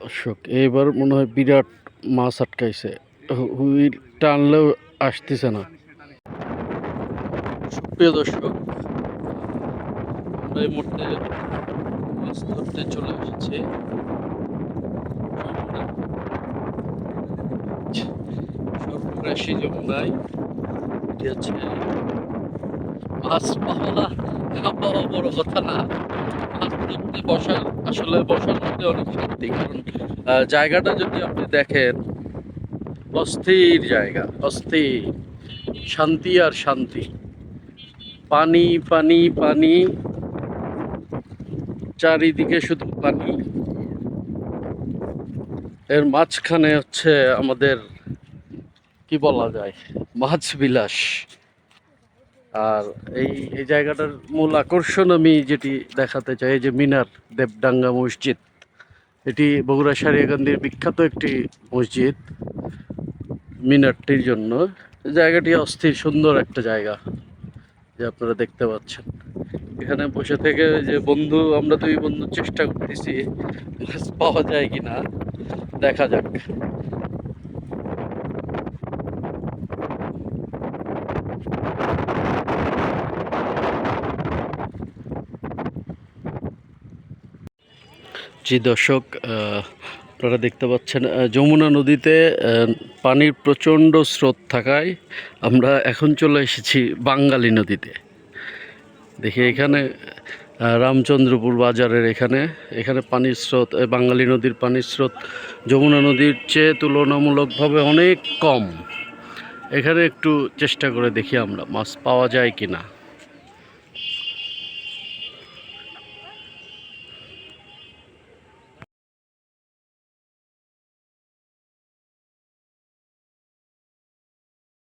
দর্শক, এইবার মনে হয় বিরাট মাছ আটকাইছে। হুইল টানলেও আসতেছে না। দর্শক, আমরা এই মুহূর্তে মাছ ধরতে চলে এসেছি। সর্বগ্রাসী এটি হচ্ছে মাছ পাওয়া বড় কথা না। বসার আসলে বসার মধ্যে অনেক শান্তি কারণ জায়গাটা যদি আপনি দেখেন, অস্থির জায়গা, অস্থির, শান্তি আর শান্তি। পানি পানি পানি, চারিদিকে শুধু পানি। এর মাঝখানে হচ্ছে আমাদের, কি বলা যায়, মাছ বিলাস। আর এই এই জায়গাটার মূল আকর্ষণ আমি যেটি দেখাতে চাই যে মিনার দেবডাঙ্গা মসজিদ, এটি বগুড়া সারিয়াকান্দির বিখ্যাত একটি মসজিদ মিনারটির জন্য। জায়গাটি অস্থির, সুন্দর একটা জায়গা যে আপনারা দেখতে পাচ্ছেন। এখানে বসে থেকে যে বন্ধু, আমরা দুই বন্ধু চেষ্টা করতেছি মাছ পাওয়া যায় কিনা, দেখা যাক। জি দর্শক আপনারা দেখতে পাচ্ছেন যমুনা নদীতে পানির প্রচণ্ড স্রোত থাকায় আমরা এখন চলে এসেছি বাঙ্গালী নদীতে। দেখি এখানে রামচন্দ্রপুর বাজারের এখানে এখানে পানির স্রোত এ, বাঙ্গালী নদীর পানির স্রোত যমুনা নদীর চেয়ে তুলনামূলকভাবে অনেক কম। এখানে একটু চেষ্টা করে দেখি আমরা মাছ পাওয়া যায় কি না